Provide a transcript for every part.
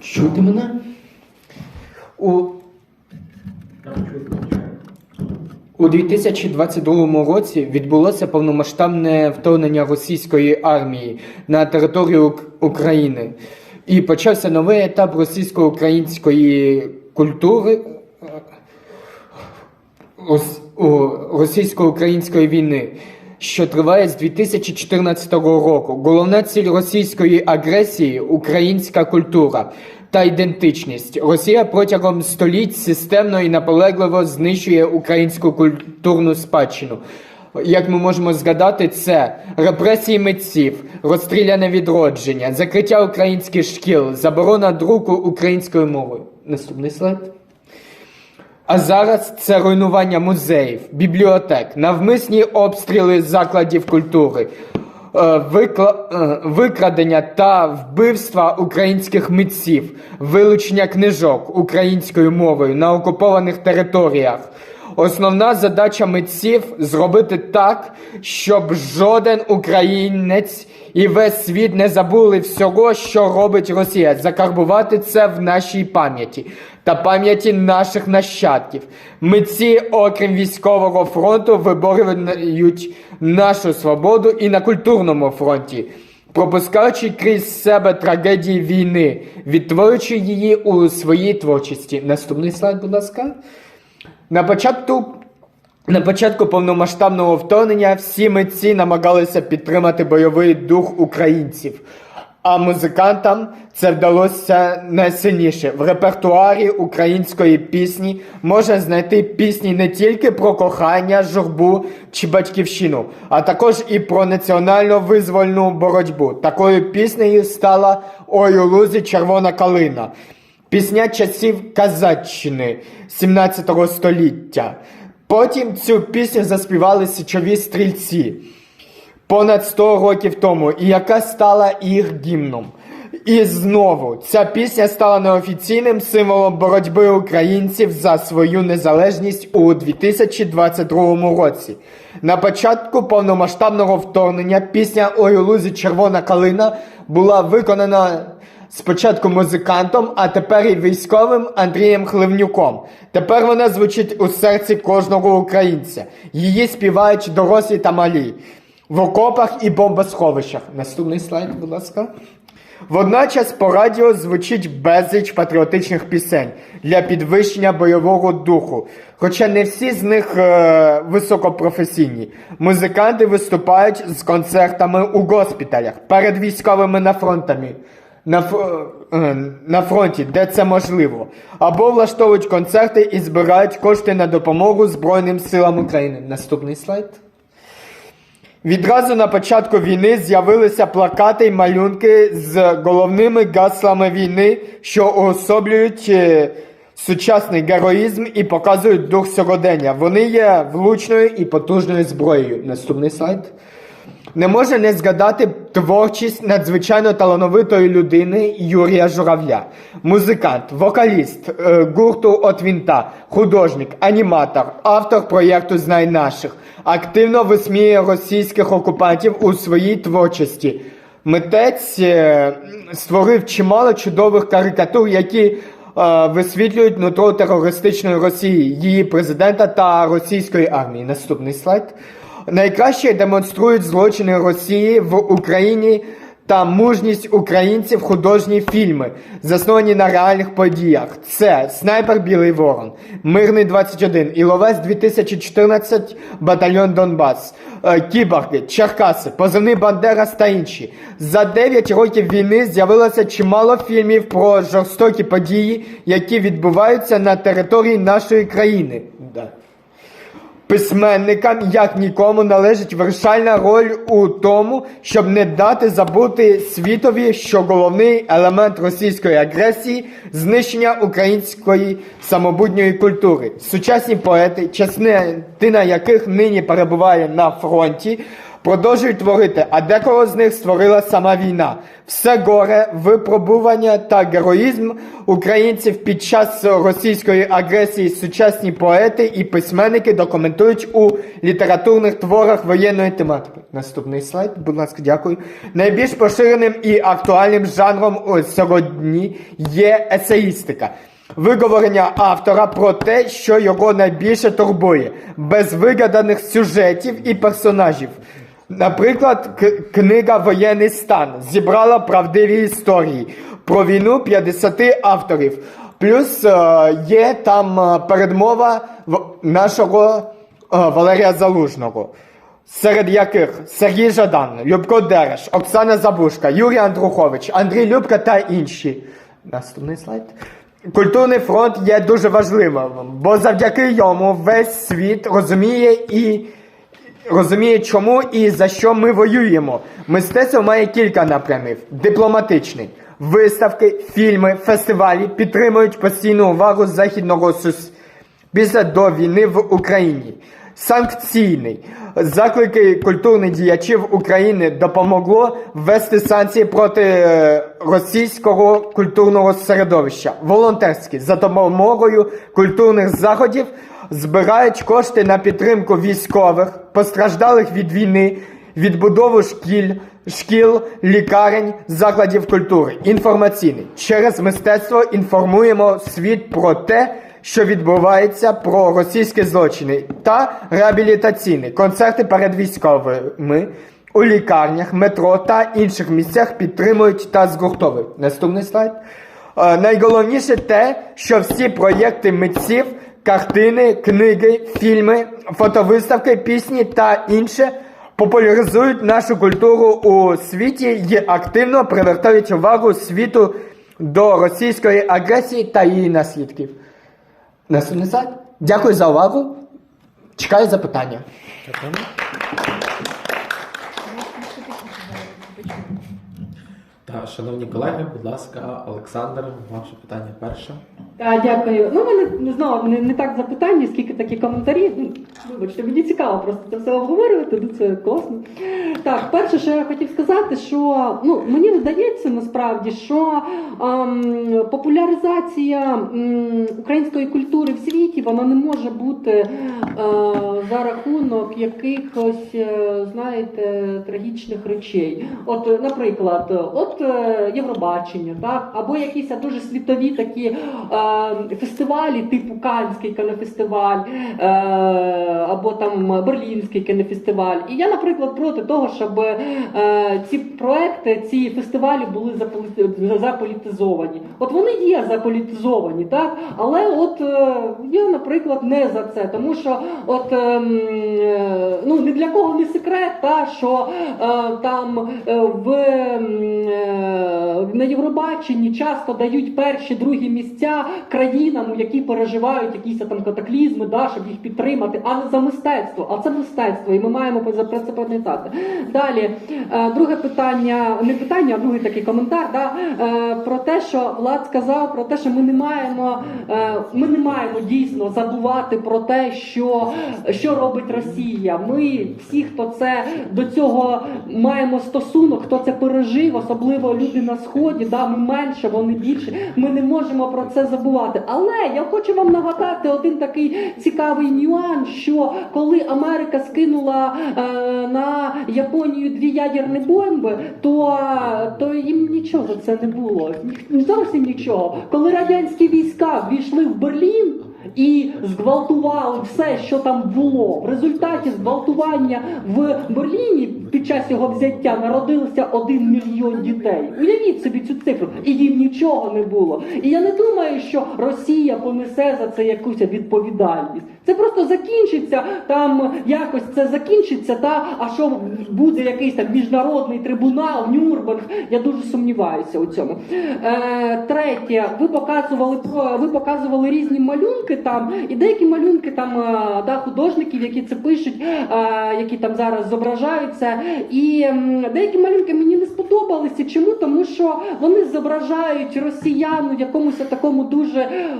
Чути мене? У, у 2022 році відбулося повномасштабне вторгнення російської армії на територію України. І почався новий етап російсько-української культури російсько-української війни, що триває з 2014 року. Головна ціль російської агресії українська культура та ідентичність. Росія протягом століть системно і наполегливо знищує українську культурну спадщину. Як ми можемо згадати, це репресії митців, розстріляне відродження, закриття українських шкіл, заборона друку українською мовою. Наступний слайд. А зараз це руйнування музеїв, бібліотек, навмисні обстріли закладів культури, е, викла- е, викрадення та вбивства українських митців, вилучення книжок українською мовою на окупованих територіях. Основна задача митців зробити так, щоб жоден українець і весь світ не забули всього, що робить Росія, закарбувати це в нашій пам'яті та пам'яті наших нащадків. Митці, окрім військового фронту, виборюють нашу свободу і на культурному фронті, пропускаючи крізь себе трагедії війни, відтворюючи її у своїй творчості. Наступний слайд, будь ласка. На початку, на початку повномасштабного вторгнення всі митці намагалися підтримати бойовий дух українців. А музикантам це вдалося найсильніше. В репертуарі української пісні можна знайти пісні не тільки про кохання, журбу чи батьківщину, а також і про національно визвольну боротьбу. Такою піснею стала Ой у лузі червона калина. Пісня часів Казаччини 17 століття. Потім цю пісню заспівали січові стрільці понад 100 років тому, і яка стала їх гімном. І знову ця пісня стала неофіційним символом боротьби українців за свою незалежність у 2022 році. На початку повномасштабного вторгнення пісня Ой лузі червона калина була виконана Спочатку музикантом, а тепер і військовим Андрієм Хливнюком. Тепер вона звучить у серці кожного українця. Її співають дорослі та малі в окопах і бомбосховищах. Наступний слайд, будь ласка. Водночас по радіо звучить безліч патріотичних пісень для підвищення бойового духу. Хоча не всі з них е, високопрофесійні. Музиканти виступають з концертами у госпіталях, перед військовими на фронтами на, е, на фронті, де це можливо, або влаштовують концерти і збирають кошти на допомогу Збройним силам України. Наступний слайд. Відразу на початку війни з'явилися плакати й малюнки з головними гаслами війни, що уособлюють е, сучасний героїзм і показують дух сьогодення. Вони є влучною і потужною зброєю. Наступний слайд. Не можна не згадати творчість надзвичайно талановитої людини Юрія Журавля, музикант, вокаліст е, гурту «От вінта», художник, аніматор, автор проєкту Знай наших, активно висміює російських окупантів у своїй творчості. Митець е, створив чимало чудових карикатур, які е, висвітлюють нутро терористичної Росії, її президента та російської армії. Наступний слайд. Найкраще демонструють злочини Росії в Україні та мужність українців художні фільми, засновані на реальних подіях. Це Снайпер Білий Ворон, Мирний 21, Іловець 2014, Батальйон Донбас, е, Кіборги, Черкаси, Позивний Бандерас та інші. За 9 років війни з'явилося чимало фільмів про жорстокі події, які відбуваються на території нашої країни. Письменникам, як нікому, належить вирішальна роль у тому, щоб не дати забути світові, що головний елемент російської агресії знищення української самобутньої культури. Сучасні поети, частина яких нині перебуває на фронті, продовжують творити, а декого з них створила сама війна. Все горе, випробування та героїзм українців під час російської агресії сучасні поети і письменники документують у літературних творах воєнної тематики. Наступний слайд, будь ласка, дякую. Найбільш поширеним і актуальним жанром сьогодні є есеїстика. Виговорення автора про те, що його найбільше турбує, без вигаданих сюжетів і персонажів. Наприклад, книга Воєнний стан зібрала правдиві історії про війну 50 авторів. Плюс е, є там е, передмова нашого е, Валерія Залужного, серед яких Сергій Жадан, Любко Дереш, Оксана Забушка, Юрій Андрухович, Андрій Любка та інші. Наступний слайд. Культурний фронт є дуже важливим, бо завдяки йому весь світ розуміє і розуміє, чому і за що ми воюємо. Мистецтво має кілька напрямів: дипломатичний, виставки, фільми, фестивалі підтримують постійну увагу західного суспільства до війни в Україні. Санкційний заклики культурних діячів України допомогло ввести санкції проти е, російського культурного середовища. Волонтерський за допомогою культурних заходів збирають кошти на підтримку військових, постраждалих від війни, відбудову шкіл, шкіл, лікарень, закладів культури. Інформаційний через мистецтво інформуємо світ про те, що відбувається про російські злочини, та реабілітаційний концерти перед військовими. У лікарнях, метро та інших місцях підтримують та згуртовують. Наступний слайд. Е, найголовніше те, що всі проєкти митців, картини, книги, фільми, фотовиставки, пісні та інше популяризують нашу культуру у світі і активно привертають увагу світу до російської агресії та її наслідків. Наступний слайд. Дякую за увагу. Чекаю запитання. Та, шановні колеги, будь ласка, Олександр, ваше питання перше. А, дякую. Ну, мене знову не, не так запитання, скільки такі коментарі. Ну, Вибачте, мені цікаво просто це все обговорювати, ну це класно. Так, перше, що я хотів сказати, що ну мені видається насправді, що ем, популяризація м, української культури в світі вона не може бути е, за рахунок якихось, е, знаєте, трагічних речей. От, наприклад, от е, Євробачення, так, або якісь дуже світові такі е, фестивалі, типу Канський кінофестиваль, е, або там Берлінський кінофестиваль. І я, наприклад, проти того, щоб е, ці проекти, ці фестивалі були заполі- заполітизовані. От вони є заполітизовані, так, але от е, я, наприклад, не за це, тому що от е, ну ні для кого не секрет, та що е, там е, в ем, е, на Євробаченні часто дають перші, другі місця країнам, які переживають якісь там катаклізми, да, щоб їх підтримати, а не за мистецтво. А це мистецтво, і ми маємо про це пам'ятати. Далі, е, друге питання, не питання, а другий такий коментар, да, е, про те, що Влад сказав, про те, що ми не маємо, е, ми не маємо дійсно забувати про те, що, що робить Росія. Ми всі, хто це до цього маємо стосунок, хто це пережив, особливо люди на сході, да, ми менше, вони більше. Ми не можемо про це забувати. Але я хочу вам нагадати один такий цікавий нюанс, що коли Америка скинула е, на Японію дві ядерні бомби, то, то їм нічого це не було. Зовсім нічого. Коли радянські війська війшли в Берлін. І зґвалтували все, що там було. В результаті зґвалтування в Берліні під час його взяття народилося один мільйон дітей. Уявіть собі цю цифру, і їм нічого не було. І я не думаю, що Росія понесе за це якусь відповідальність. Це просто закінчиться там, якось це закінчиться. Та а що буде якийсь там міжнародний трибунал, Нюрнберг? Я дуже сумніваюся у цьому. Е, третє, ви показували про ви показували різні малюнки там, і деякі малюнки там е, да, художників, які це пишуть, е, які там зараз зображаються, І деякі малюнки мені не сподобалися. Чому? Тому що вони зображають росіян у якомусь такому дуже е,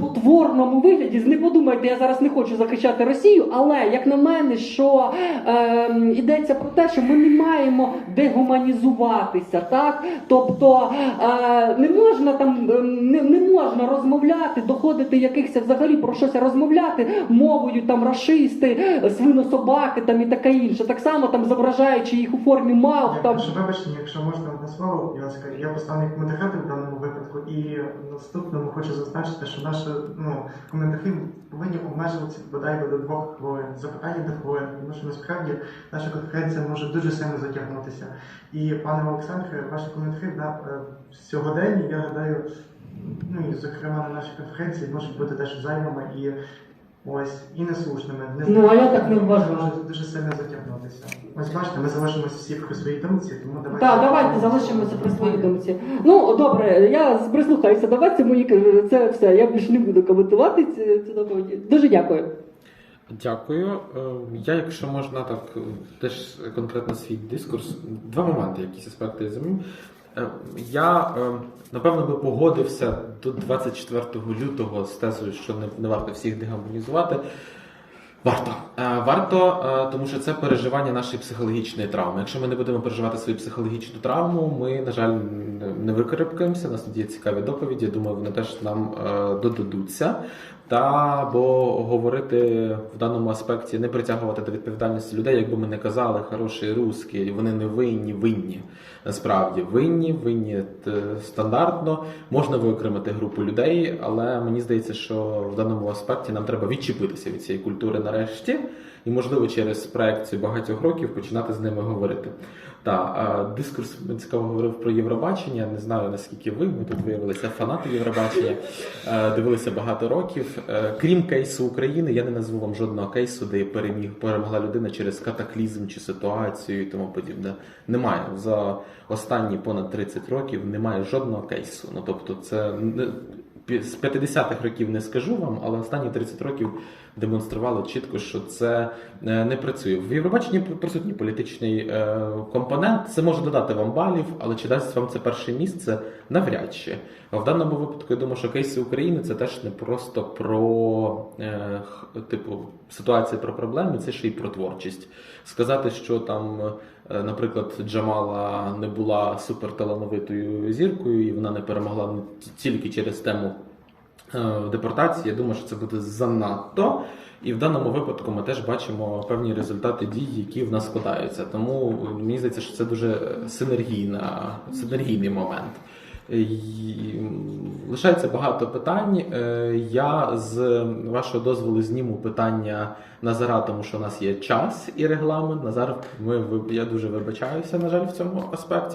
потворному вигляді. Не подумайте, я зараз не хочу захищати Росію, але як на мене, що е, йдеться про те, що ми не маємо дегуманізуватися, так тобто е, не можна там е, не, не можна розмовляти, доходити якихось взагалі про щось розмовляти мовою там рашисти, свинособаки там і таке інше. Так само там зображаючи їх у формі мавп Я там. прошу вибачення, якщо можна одне слово, я скажу, я поставник коментатор в даному випадку, і наступному хочу зазначити, що наші ну, коментарі повинні обмежуватися бодай би до двох хвилин, запитання до хвилин, тому що насправді наша конференція може дуже сильно затягнутися. І пане Олександре, ваші коментарі на е, сьогодні, я гадаю, ну і зокрема на нашій конференції можуть бути теж зайвими і ось і неслушними. Не Ну, а я так не вважаю. Може дуже сильно затягнутися. Ось бачите, ми залишимося всі при своїй думці, тому давайте. Так, давайте залишимося при своїй думці. Ну добре, я прислухаюся до вас, це мої це все. Я більше не буду коментувати цю, цю доповідь. Дуже дякую. Дякую. Е, Я, якщо можна так, е, теж конкретно свій дискурс, два моменти, якісь аспекти я замів. Е, Я е, напевно би погодився до 24 лютого з тезою, що не, не варто всіх дегамонізувати. Варто. Е, Варто, тому що це переживання нашої психологічної травми. Якщо ми не будемо переживати свою психологічну травму, ми, на жаль, не викарабкаємося. У нас тут є цікаві доповіді. Я думаю, вони теж нам додадуться. Та бо говорити в даному аспекті, не притягувати до відповідальності людей, якби ми не казали хороший русський, вони не винні, винні. Насправді винні, винні стандартно. Можна виокремити групу людей, але мені здається, що в даному аспекті нам треба відчепитися від цієї культури нарешті, і можливо через проекцію багатьох років починати з ними говорити. Та дискурс він цікаво говорив про Євробачення. Не знаю наскільки ви. Ми тут виявилися фанати Євробачення, е, дивилися багато років. Е, Крім кейсу України, я не назву вам жодного кейсу, де переміг перемогла людина через катаклізм чи ситуацію і тому подібне. Немає за останні понад 30 років. Немає жодного кейсу. Ну тобто, це з 50-х років не скажу вам, але останні 30 років демонструвало чітко, що це е, не працює. В Євробаченні присутній політичний е, компонент. Це може додати вам балів, але чи дасть вам це перше місце навряд чи. В даному випадку я думаю, що кейси України це теж не просто про е, типу ситуація про проблеми, це ще й про творчість. Сказати, що там, наприклад, Джамала не була суперталановитою зіркою, і вона не перемогла тільки через тему депортації. Я думаю, що це буде занадто. І в даному випадку ми теж бачимо певні результати дій, які в нас складаються. Тому е, мені здається, що це дуже синергійна, синергійний момент. І, Лишається багато питань. Е, Я з вашого дозволу зніму питання Назара, тому що у нас є час і регламент. Назар, ми я дуже вибачаюся, на жаль, в цьому аспекті.